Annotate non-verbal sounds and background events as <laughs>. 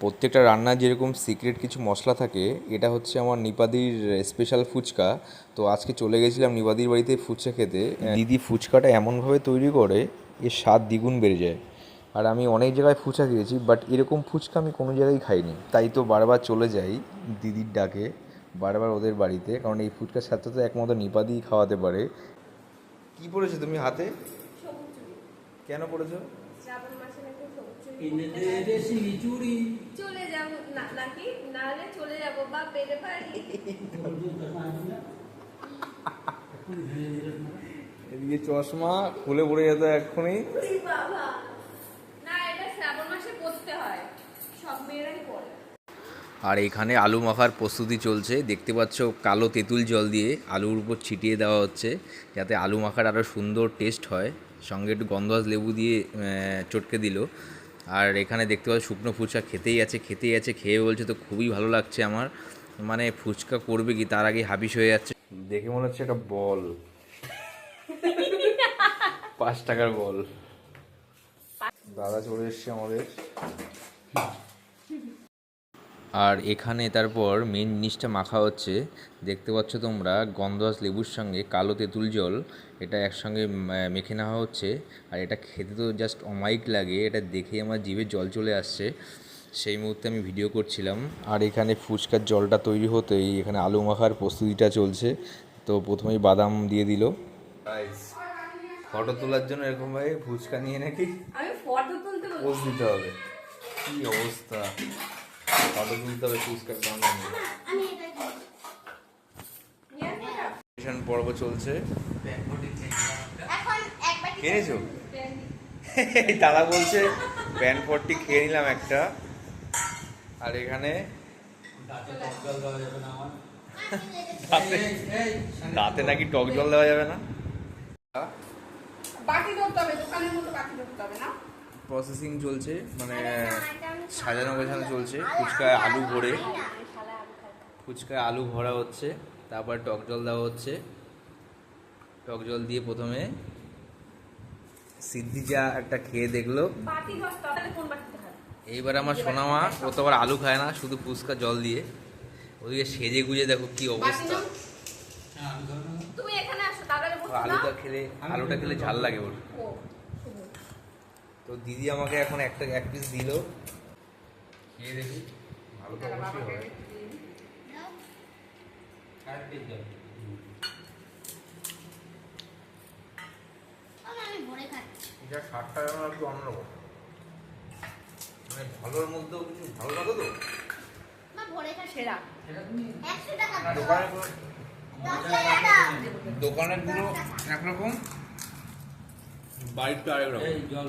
প্রত্যেকটা রান্নার যেরকম সিক্রেট কিছু মশলা থাকে এটা হচ্ছে আমার নিপাদির স্পেশাল ফুচকা। তো আজকে চলে গেছিলাম নিপাদির বাড়িতে ফুচকা খেতে। দিদি ফুচকাটা এমনভাবে তৈরি করে এর স্বাদ দ্বিগুণ বেড়ে যায়। আর আমি অনেক জায়গায় ফুচকা খেয়েছি বাট এরকম ফুচকা আমি কোনো জায়গায় খাইনি। তাই তো বারবার চলে যাই দিদির ডাকে বারবার ওদের বাড়িতে। কারণ এই ফুচকার সাথে তো একমাত্র নিপাদিই খাওয়াতে পারে। কি পড়েছো তুমি হাতে? কেন পড়েছো শ্রাবণ মাসে নাকি সবুজ চুড়ি কিনে দে। চুড়ি চলে যাব না নাকি? নাহলে চলে যাব বা পেরে পারি এদিকে চশমা খুলে পড়ে যেত এক্ষুনি। বাবা। না এটা শ্রাবণ মাসে পরতে হয়। সব মেয়েরাই পরে আর এখানে আলু মাখার প্রস্তুতি চলছে। দেখতে পাচ্ছ কালো তেঁতুল জল দিয়ে আলুর উপর ছিটিয়ে দেওয়া হচ্ছে যাতে আলু মাখার আরও সুন্দর টেস্ট হয়। সঙ্গে একটু গন্ধরাজ লেবু দিয়ে চটকে দিল। আর এখানে দেখতে পাচ্ছি শুকনো ফুচকা খেতেই আছে খেতেই আছে, খেয়ে বলছে তো খুবই ভালো লাগছে আমার। মানে ফুচকা করবে কি, তার আগে হাবিস হয়ে যাচ্ছে। দেখে মনে হচ্ছে একটা বল। পাঁচ টাকার বল। দাদা চলে এসছে আমাদের। আর এখানে তারপর মেন জিনিসটা মাখা হচ্ছে দেখতে পাচ্ছ তোমরা গন্ধরাজ লেবুর সঙ্গে কালো তেঁতুল জল এটা একসঙ্গে মেখে নেওয়া হচ্ছে আর এটা খেতে তো জাস্ট অমাইক লাগে এটা দেখে আমার জিভে জল চলে আসছে সেই মুহূর্তে আমি ভিডিও করছিলাম। আর এখানে ফুচকার জলটা তৈরি হতেই এখানে আলু মাখার প্রস্তুতিটা চলছে তো প্রথমেই বাদাম দিয়ে দিল। ফটো তোলার জন্য এরকমভাবে ফুচকা নিয়ে নাকি? আমি ফটো তুলতে দিতে হবে। কি অবস্থা? ফটো তুলতে হবে ফুচকার বাংলা নিয়ে নিয়ে আসব না? মিশন পর্ব চলছে কিনেছো <laughs> দাদা বলছে প্যান ফোরটি খেয়ে নিলাম একটা। আর এখানে দাঁতে দাঁতে নাকি টক জল দেওয়া যাবে না? বাকি ধরতে হবে দোকানের মতো বাকি ধরতে হবে না? প্রসেসিং চলছে মানে সাজানো গোছানো চলছে। ফুচকায় আলু ভরে। ফুচকায় আলু ভরা হচ্ছে তারপর টক জল দেওয়া হচ্ছে। টক জল দিয়ে প্রথমে সিদ্ধি যা একটা খেয়ে দেখল। এইবার আমার সোনামা ও তো আবার আলু খায় না শুধু ফুচকা জল দিয়ে। ওদিকে সেজে গুজে দেখো কি অবস্থা। বসে আলুটা খেলে আলুটা খেলে ঝাল লাগে ওর। তো দিদি আমাকে এখন একটা এক পিস দিল। খেয়ে দেখি ভালো তো অবশ্যই হয়। এটা স্বাদটা একটু অন্যরকম। মানে ভালোর মধ্যেও কিছু ভালো লাগে তো? মা ভরে খাচ্ছি। সেরা। একশো টাকা। দোকানে দশ টাকা দাম দোকানেরগুলো একরকম বাড়ির তো আরেক রকম জল